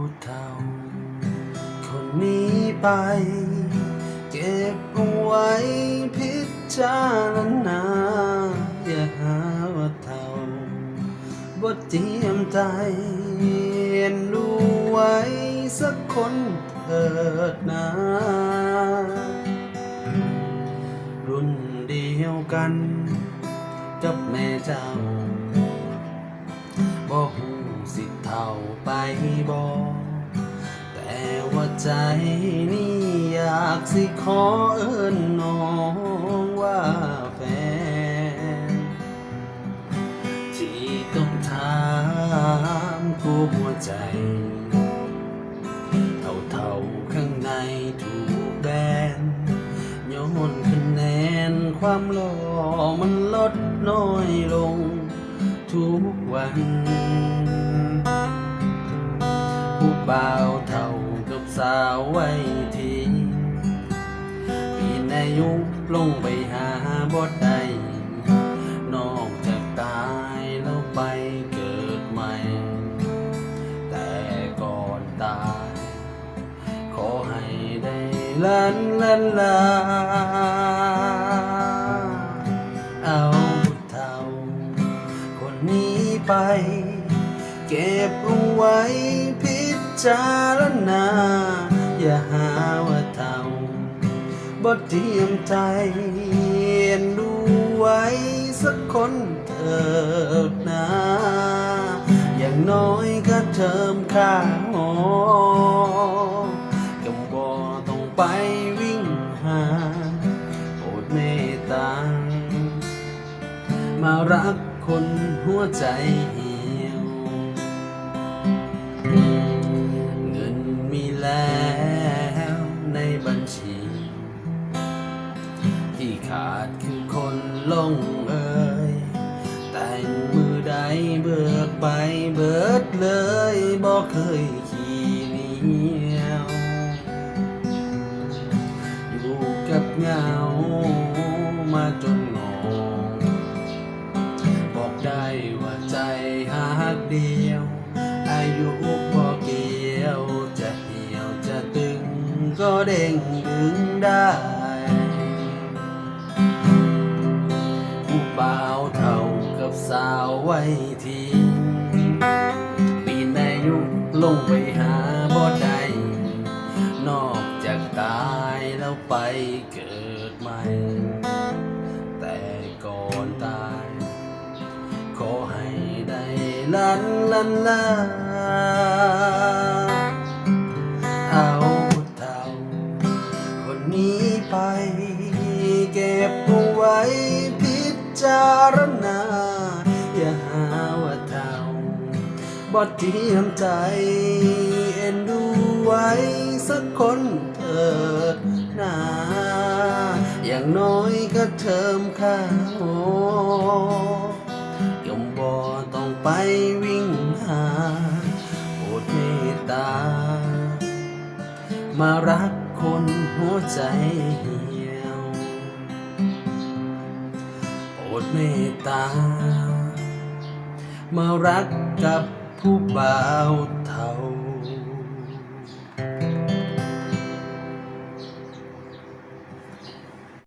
ผู้เฒ่า คนนี้ไป เก็บเอาไว้พิจารณา อย่าหาว่าเท่าบ่เจียมใจเรียนดูไว้สักคนเถิดนะรุ่นเดียวกันกับแม่เจ้าบ่หูสิ เท่าไปบ่แต่ว่าใจนี่อยากสิขอเอิ้นน้องว่าแฟน ที่ต้องถามกูหัวใจ เท่าเท่าๆข้างในถูกแบนย้อนคะแนนความหล่อมันลดน้อยลง ทุกวันผู้บ่าวเท่ากับสาวไว้ทีปีนอายุลงไปหาบ่ได้นอกจากตายแล้วไปเกิดใหม่ แต่ก่อนตาย ขอให้ได้ลันลันลาเอา ไป เก็บเอาไว้พิจารณา อย่าหาว่าเท่าบ่เทียมใจเรียนดูไว้สักคนเถิดนะ อย่างน้อยก็เทิมข้าหอกำบ่ต้องไปวิ่งหาโปรดเมตตามารัก คนหัวใจเหี่ยว เงินมีแล้วในบัญชี ที่ขาดคือคนลงเอ่ยแต่งมือใดเบิกไปเบิดเลยบอกเคยขี่เหนียวอยู่กับเงามาจน ก็เด้งดึงได้ผู้บ่าวเท่ากับสาวไว้ทีปีนอายุลงไปหาบ่ได้นอกจากตายแล้วไปเกิดใหม่ แต่ก่อนตาย ขอให้ได้ลันลันลาเอา พิจารณา อย่าหาว่าเท่าบ่เทียมใจ เอ็นดูไว้สักคนเถิดนาอย่างน้อยก็เทิมข้าวย่อมบ่ต้องไปวิ่งหาโปรดเมตตา มารักคนหัวใจ ดเมตตา มารักกับผู้บ่าวเท่า